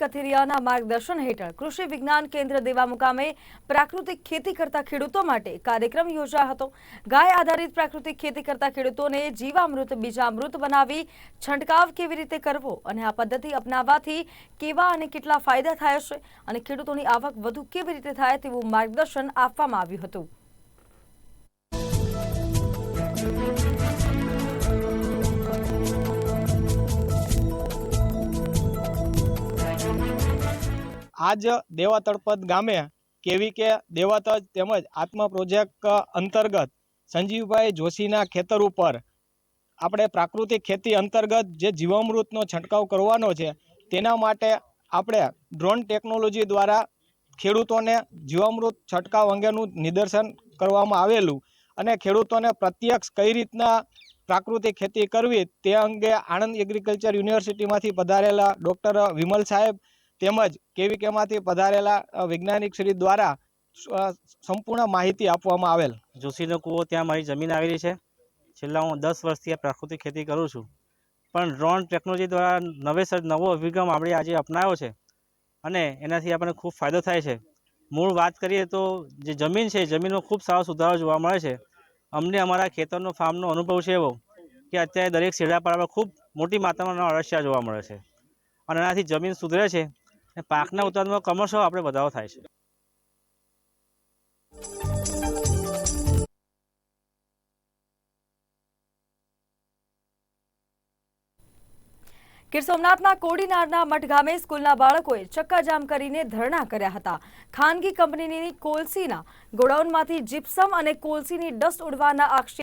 કથિરિયાના માર્ગદર્શન હેઠળ કૃષિ વિજ્ઞાન કેન્દ્ર દેવા મુકામે પ્રાકૃતિક ખેતી કરતા ખેડૂતો માટે કાર્યક્રમ યોજાયો હતો. ગાય આધારિત પ્રાકૃતિક ખેતી કરતા ખેડૂતોને જીવામૃત, બીજામૃત બનાવી છંટકાવ કેવી રીતે કરવો અને આ પદ્ધતિ અપનાવવાથી કેવા અને કેટલા ફાયદા થાય છે અને ખેડૂતોની આવક વધુ કેવી રીતે થાય તેવું માર્ગદર્શન આપવામાં આવ્યું હતું. આજ દેવા તળપદ ગામે કેવી કે દેવાતજ તેમજ આત્મા પ્રોજેક્ટ અંતર્ગત સંજીવભાઈ જોશીના ખેતર ઉપર આપણે પ્રાકૃતિક ખેતી અંતર્ગત જે જીવામૃતનો છંટકાવ કરવાનો છે, તેના માટે આપણે ડ્રોન ટેકનોલોજી દ્વારા ખેડૂતોને જીવામૃત છંટકાવ અંગેનું નિદર્શન કરવામાં આવેલું અને ખેડૂતોને પ્રત્યક્ષ કઈ રીતના પ્રાકૃતિક ખેતી કરવી તે અંગે આણંદ એગ્રીકલ્ચર યુનિવર્સિટીમાંથી પધારેલા ડૉક્ટર વિમલ સાહેબ તેમજ કેવીકેમાંથી પધારેલા વૈજ્ઞાનિક શ્રી દ્વારા સંપૂર્ણ માહિતી આપવામાં આવેલ. જોશીનો કૂવો ત્યાં મારી જમીન આવેલી છે. છેલ્લા હું દસ વર્ષથી આ પ્રાકૃતિક ખેતી કરું છું. પણ ડ્રોન ટેકનોલોજી દ્વારા નવેસર નવો અભિગમ આપણે આજે અપનાવ્યો છે અને એનાથી આપણને ખૂબ ફાયદો થાય છે. મૂળ વાત કરીએ તો જે જમીન છે જમીનમાં ખૂબ સારો સુધારો જોવા મળે છે. અમને અમારા ખેતરનો ફાર્મનો અનુભવ છે એવો કે અત્યારે દરેક શેડા પર ખૂબ મોટી માત્રામાં અળસિયા જોવા મળે છે. અને એનાથી જમીન સુધરે છે. પાકના ઉત્પાદનમાં ક્રમશઃ આપણે વધારો થાય છે. ગીર સોમનાથના કોડીનારના મઠ ગામે સ્કૂલના બાળકોએ ચક્કાજામ કરીને ધરણા કર્યા હતા. ખાનગી કંપનીની કોલસીના ગોડાઉનમાંથી જીપ્સમ અને કોલસીની ડસ્ટ ઉડવાના આક્ષેપ